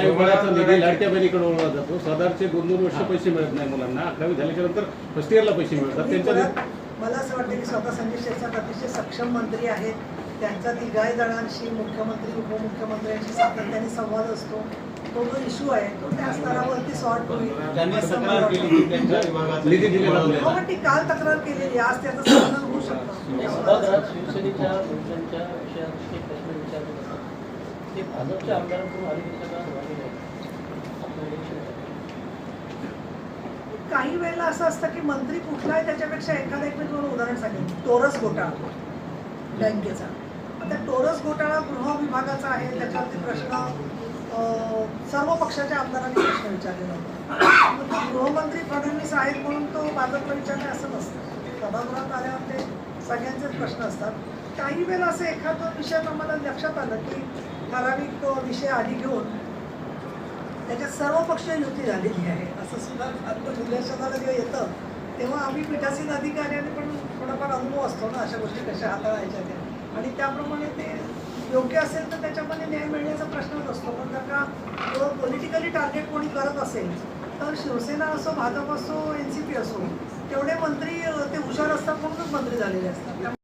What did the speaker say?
आयोगाचा निधी लाडक्या बहिणीकडे वळवला जातो. साधारणचे दोन दोन वर्ष पैसे मिळत नाही मुलांना. अकरावी झाल्याच्यानंतर फर्स्ट इयरला पैसे मिळतात. त्यांच्या मला असं वाटतं की स्वतः संजय शिरसाट अतिशय सक्षम मंत्री आहेत. त्यांचा तिघाही जणांशी मुख्यमंत्री उपमुख्यमंत्र्यांशी सातत्याने संवाद असतो. तो जो इश्यू आहे तो त्या स्तरावरती सॉर्ट होईल. हो, काल तक्रार केलेली आज त्याचं समाधान होऊ शकतं. काही वेळेला असं असतं की मंत्री कुठला आहे त्याच्यापेक्षा एखादा एक मी तुम्हाला उदाहरण सांगेन. टोरस घोटाळा. बँकेचा. आता टोरस घोटाळा गृह विभागाचा आहे त्याच्यावरती प्रश्न सर्व पक्षाच्या आमदारांनी प्रश्न विचारलेला होता. गृहमंत्री फडणवीस आहेत म्हणून तो भाजपला विचारणे असं नसतं. सभागृहात आल्यावर ते सगळ्यांचेच प्रश्न असतात. काही वेळेला असं एखादं विषयात आम्हाला लक्षात आलं की ठराविक विषय आधी घेऊन त्याच्यात सर्व पक्षीय युती झालेली आहे असं सुद्धा आता निदर्शनाला जेव्हा येतं तेव्हा आम्ही पीठासीन अधिकाऱ्यांनी पण थोडाफार अनुभव असतो ना अशा गोष्टी कशा हाताळायच्या त्या. आणि त्याप्रमाणे ते योग्य असेल तर त्याच्यामध्ये न्याय मिळण्याचा प्रश्नच असतो. पण जर का पॉलिटिकली टार्गेट कोणी करत असेल तर शिवसेना असो भाजप असो एन सी पी असो तेवढे मंत्री ते हुशार असतात म्हणूनच मंत्री झालेले असतात.